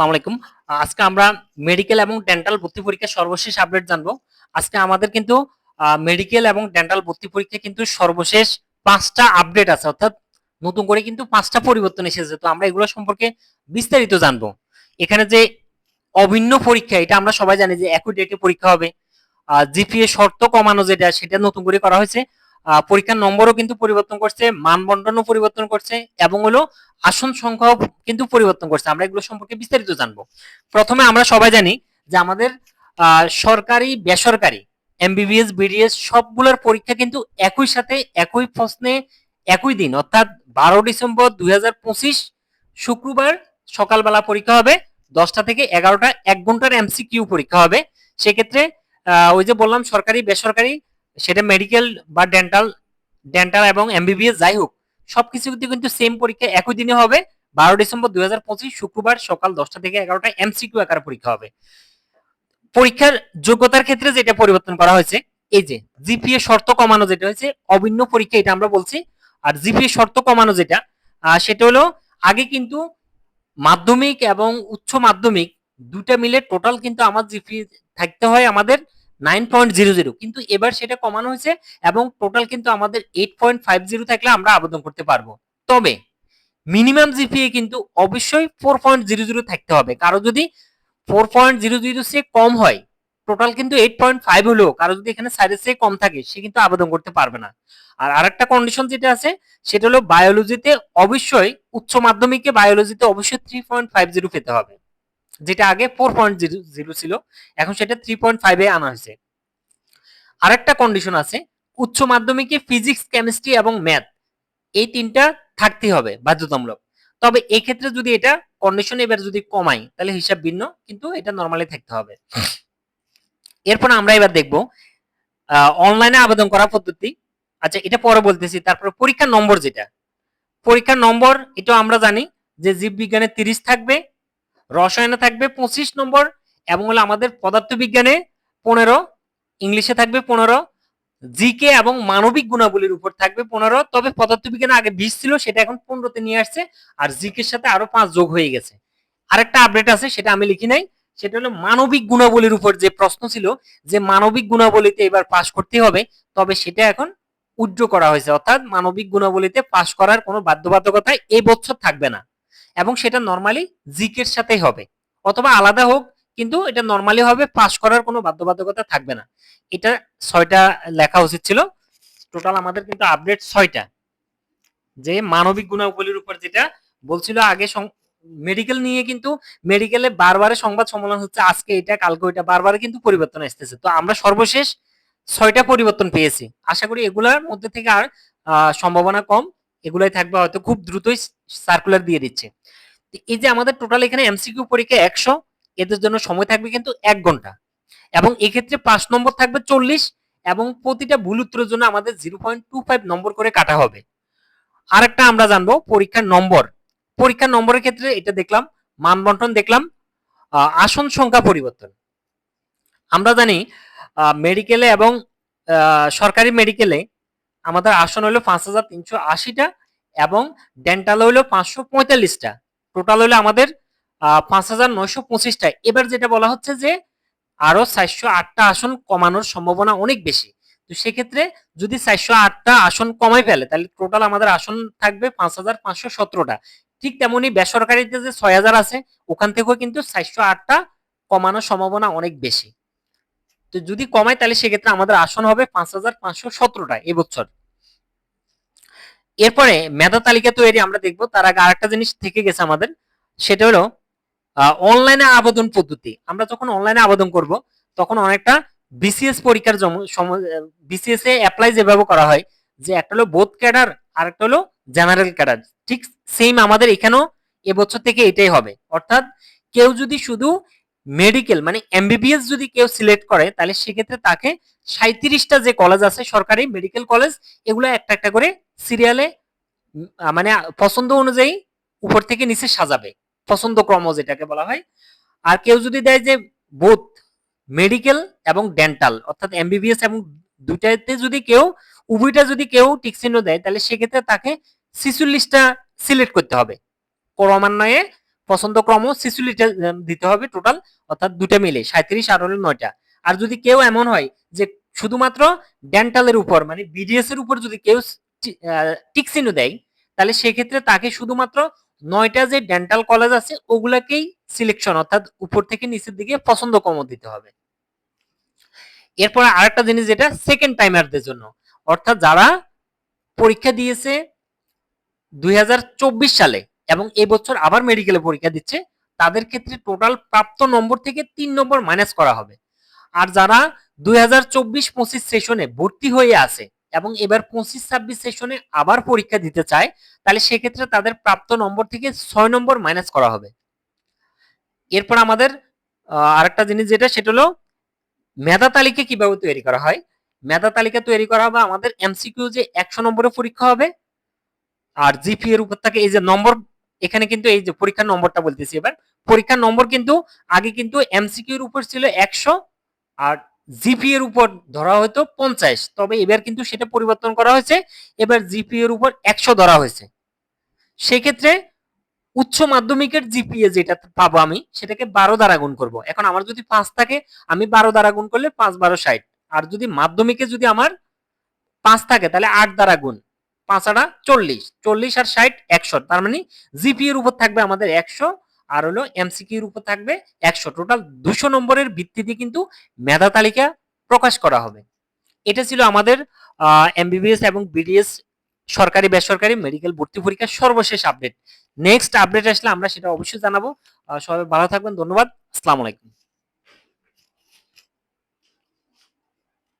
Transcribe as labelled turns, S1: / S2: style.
S1: আসসালামু আলাইকুম আজকে আমরা মেডিকেল এবং ডেন্টাল ভর্তি পরীক্ষার সর্বশেষ আপডেট জানব। আজকে আমাদের কিন্তু মেডিকেল এবং ডেন্টাল ভর্তি পরীক্ষা কিন্তু সর্বশেষ পাঁচটা আপডেট আছে। অর্থাৎ নতুন করে কিন্তু পাঁচটা পরিবর্তন এসেছে। তো আমরা এগুলো সম্পর্কে বিস্তারিত জানব। এখানে যে অভিন্ন পরীক্ষা, এটা আমরা সবাই জানি যে একই ডেটে পরীক্ষা হবে। জিপিএ শর্ত কমানো যেটা, সেটা নতুন করে করা হয়েছে। পরীক্ষার নম্বরও কিন্তু পরিবর্তন করছে মানবন্টনও পরিবর্তন করছে এবং হলো আসন সংখ্যাও কিন্তু পরিবর্তন করছে। আমরা এগুলো সম্পর্কে বিস্তারিত জানব। প্রথমে আমরা সবাই জানি যে আমাদের সরকারি, বেসরকারি এমবিবিএস বিডিএস সবগুলোর পরীক্ষা কিন্তু একই সাথে, একই প্রশ্নে, একই দিন, অর্থাৎ বারো ডিসেম্বর দুই পঁচিশ শুক্রবার সকালবেলা পরীক্ষা হবে, দশটা থেকে এগারোটা, এক ঘণ্টার এমসিকিউ পরীক্ষা হবে। সেক্ষেত্রে ওই যে বললাম সরকারি, বেসরকারি সেটা মেডিকেল বা ডেন্টাল ডেন্টাল এবং এমবিবিএস যাই হোক সবকিছুতে কিন্তু সেম পরীক্ষা একই দিনে হবে। বারো ডিসেম্বর দু হাজার পঁচিশ শুক্রবার সকাল দশটা থেকে এগারোটা এমসিকিউ আকারে পরীক্ষা হবে। পরীক্ষার যোগ্যতার ক্ষেত্রে যেটা পরিবর্তন করা হয়েছে, এই যে জিপিএ শর্ত কমানো যেটা হয়েছে, অভিন্ন পরীক্ষা এটা আমরা বলছি। আর জিপিএ শর্ত কমানো যেটা সেটা হলো আগে কিন্তু মাধ্যমিক এবং উচ্চ মাধ্যমিক দুটা মিলে টোটাল কিন্তু আমার জিপিএ থাকতে হয় আমাদের নাইন পয়েন্ট জিরো জিরো। কিন্তু এবার সেটা কমানো হয়েছে এবং টোটাল কিন্তু আমাদের এইট পয়েন্ট ফাইভ জিরো থাকলে আমরা আবেদন করতে পারব। তবে মিনিমাম জিপিএ কিন্তু অবশ্যই ফোর পয়েন্ট জিরো জিরো থাকতে হবে। কারও যদি ফোর পয়েন্ট জিরো জিরো সে কম হয় টোটাল কিন্তু এইট পয়েন্ট ফাইভ হলেও, কারও যদি এখানে সাইডের চেয়ে কম থাকে, সে কিন্তু আবেদন করতে পারবে না। আর আরেকটা কন্ডিশন যেটা আছে, সেটা হলো বায়োলজিতে অবশ্যই উচ্চ মাধ্যমিকে বায়োলজিতে অবশ্যই থ্রি পয়েন্ট ফাইভ জিরো পেতে হবে। যেটা আগে ফোর পয়েন্ট জিরো ছিল, এখন সেটা থ্রি পয়েন্ট ফাইভে আনা হয়েছে। আরেকটা কন্ডিশন আছে, উচ্চ মাধ্যমিকে ফিজিক্স কেমিস্ট্রি এবং ম্যাথ এই তিনটা থাকতে হবে বাধ্যতামূলক। তবে এই ক্ষেত্রে যদি এটা কন্ডিশন এবার যদি কমাই, তাহলে হিসাব ভিন্ন, কিন্তু এটা নর্মালি থাকতে হবে। এরপর আমরা এবার দেখব অনলাইনে আবেদন করা পদ্ধতি। আচ্ছা এটা পরে বলতেছি, তারপরে পরীক্ষার নম্বর যেটা। পরীক্ষার নম্বর এটা আমরা জানি যে জীববিজ্ঞানে তিরিশ থাকবে রসায়নে থাকবে পঁচিশ নম্বর এবং হলো আমাদের পদার্থবিজ্ঞানে পনেরো, ইংলিশে থাকবে পনেরো, জিকে এবং মানবিক গুণাবলীর উপর থাকবে পনেরো, তবে পদার্থবিজ্ঞানে আগে বিশ ছিল, সেটা এখন পনেরোতে নিয়ে আসছে, আর জিকের সাথে আরও পাঁচ যোগ হয়ে গেছে। আরেকটা আপডেট আছে, সেটা আমি লিখি নাই, সেটা হলো মানবিক গুণাবলীর উপর যে প্রশ্ন ছিল, যে মানবিক গুণাবলীতে এবার পাশ করতে হবে, তবে সেটা এখন উড্র করা হয়েছে, অর্থাৎ মানবিক গুণাবলীতে পাশ করার কোনো বাধ্যবাধকতা এই বছর থাকবে না। এবং সেটা নর্মালি জিকের সাথেই হবে। অথবা আলাদা হোক, কিন্তু এটা নর্মালি হবে পাশ করার কোনো বাধ্যবাধকতা থাকবে না। এটা ছয়টা লেখা উচিত ছিল। টোটাল আমাদের কিন্তু আপডেট ছয়টা। যে মানবিক গুণাবলীর উপর যেটা বলছিল আগে মেডিকেল নিয়ে কিন্তু মেডিকেলে বারবারে সংবাদ সম্মেলন হচ্ছে, আজকে এটা, কালকে ওইটা, বারবার কিন্তু পরিবর্তন আসতেছে। তো আমরা সর্বশেষ ছয়টা পরিবর্তন পেয়েছি। আশা করি এগুলার মধ্যে থেকে আর সম্ভাবনা কম। এগুলাই থাকবে হয়তো খুব দ্রুতই সার্কুলার দিয়ে দিচ্ছে। এই যে আমাদের টোটাল এখানে এমসিকিউ পরীক্ষা একশো, এদের জন্য সময় থাকবে কিন্তু এক ঘণ্টা। এবং এক্ষেত্রে পাঁচ নম্বর থাকবে চল্লিশ, এবং প্রতিটা ভুল উত্তরের জন্য আমাদের zero point two five number করে কাটা হবে। আরেকটা আমরা জানব পরীক্ষার নম্বর। পরীক্ষার নম্বরের ক্ষেত্রে এটা দেখলাম, মানবন্টন দেখলাম আসন সংখ্যা পরিবর্তন। আমরা জানি মেডিকেলে এবং সরকারি মেডিকেলে আমাদের আসন হলো পাঁচ হাজার তিনশো আশিটা এবং ডেন্টাল হলো পাঁচশো পঁয়তাল্লিশটা। টোটাল হলো আমাদের পাঁচ হাজার নয়শো পঁচিশটা। এবার যেটা বলা হচ্ছে যে, আরও চারশো আটটা আসন কমানোর সম্ভাবনা অনেক বেশি। তো সেক্ষেত্রে যদি চারশো আটটা আসন কমাই ফেলে, তাহলে টোটাল আমাদের আসন থাকবে পাঁচ হাজার পাঁচশো সতেরোটা। ঠিক তেমনি বেসরকারিতে যে ছয় হাজার আছে, ওখান থেকেও কিন্তু চারশো আটটা কমানোর সম্ভাবনা অনেক বেশি। তো যদি কমায়, তাহলে সেক্ষেত্রে আমাদের আসন হবে পাঁচ হাজার পাঁচশো সতেরোটা এবছর এরপরে মেধা তালিকা তৈরি আমরা দেখব, তার আগে আরেকটা জিনিস থেকে গেছে আমাদের, সেটা হলো অনলাইনে আবেদন পদ্ধতি। আমরা যখন অনলাইনে আবেদন করব, তখন অনেকটা বিসিএস পরীক্ষার বিসিএস এ অ্যাপ্লাই যেভাবে করা হয়, যে একটা হলো বোধ ক্যাডার আর একটা হলো জেনারেল ক্যাডার ঠিক সেম আমাদের এখানেও এবছর থেকে এটাই হবে। অর্থাৎ কেউ যদি শুধু মেডিকেল মানে এমবিবিএস যদি কেউ সিলেক্ট করে, তাহলে সেক্ষেত্রে তাকে সাঁত্রিশটা যে কলেজ আছে, সরকারি মেডিকেল কলেজ এগুলো একটা একটা করে সিরিয়ালে মানে পছন্দ অনুযায়ী উপর থেকে নিচে সাজাবে। পছন্দ ক্রম যেটাকে বলা হয়। আর কেউ যদি দেয় যে বোথ মেডিকেল এবং ডেন্টাল অর্থাৎ এমবিবিএস এবং দুটাতে যদি কেউ, উভয়টা যদি কেউ টিক চিহ্ন দেয়, তাহলে সেক্ষেত্রে তাকে ছিচল্লিশটা সিলেক্ট করতে হবে। ক্রমান্বয়ে পছন্দক্রম শিশুলিটা দিতে হবে টোটাল অর্থাৎ দুটা মিলে সাঁত্রিশ আর হলো নয়টা। আর যদি কেউ এমন হয় যে শুধুমাত্র ডেন্টালের উপর মানে বিডিএস এর উপর যদি কেউ টিকসিনও দেয়, তাহলে সেক্ষেত্রে তাকে শুধুমাত্র নয়টা যে ডেন্টাল কলেজ আছে, ওগুলাকেই সিলেকশন অর্থাৎ উপর থেকে নিচের দিকে পছন্দ কম দিতে হবে। এরপর আরেকটা জিনিস যেটা সেকেন্ড টাইমারদের জন্য। অর্থাৎ যারা পরীক্ষা দিয়েছে দুই হাজার চব্বিশ সালে এবং এবছর আবার মেডিকেলে পরীক্ষা দিচ্ছে, তাদের ক্ষেত্রে টোটাল প্রাপ্ত নম্বর থেকে তিন নম্বর মাইনাস করা হবে। আর যারা দুই হাজার চব্বিশ পঁচিশ সেশনে ভর্তি হয়ে আছে এবং এবার পঁচিশ ছাব্বিশ সেশনে আবার পরীক্ষা দিতে চায়, তাহলে সেক্ষেত্রে তাদের প্রাপ্ত নম্বর থেকে ছয় নম্বর মাইনাস করা হবে। এরপর আমাদের আরেকটা জিনিস যেটা, সেটা হলো মেধা তালিকা কীভাবে তৈরি করা হয়? মেধা তালিকা তৈরি করা হবে আমাদের এমসিকিউ যে একশো নম্বরের পরীক্ষা হবে, আর জিপি এর উপর থেকে এই যে নম্বর এখানে কিন্তু এই যে পরীক্ষার নম্বরটা বলতেছি এবার, পরীক্ষার নম্বর কিন্তু আগে কিন্তু এমসিকিউ এর উপর ছিল একশো আর জিপি এর উপর ধরা হতো পঞ্চাশ। তবে এবার কিন্তু সেটা পরিবর্তন করা হয়েছে, এবার জিপি এর উপর একশো ধরা হয়েছে। সেক্ষেত্রে উচ্চ মাধ্যমিকের জিপিএ যেটা পাবো আমি, সেটাকে বারো দ্বারা গুণ করব। এখন আমার যদি পাঁচ থাকে, আমি বারো দ্বারা গুণ করলে পাঁচ বারো ষাট। আর যদি মাধ্যমিকে যদি আমার পাঁচ থাকে, তাহলে আট দ্বারা গুণ। পাঁচ আটা চল্লিশ চল্লিশ আর ষাট একশো, তার মানে জিপি এর উপর থাকবে আমাদের একশো, আর হলো এমসিকিউ এর উপর থাকবে একশো। টোটাল দুশো নম্বরের ভিত্তিতে কিন্তু মেধা তালিকা প্রকাশ করা হবে। এটা ছিল আমাদের এমবিবিএস এবং বিডিএস সরকারি, বেসরকারি মেডিকেল ভর্তি পরীক্ষার সর্বশেষ আপডেট নেক্সট আপডেট আসলে আমরা সেটা অবশ্যই জানাব। সবাই ভালো থাকবেন, ধন্যবাদ, আসসালামু আলাইকুম।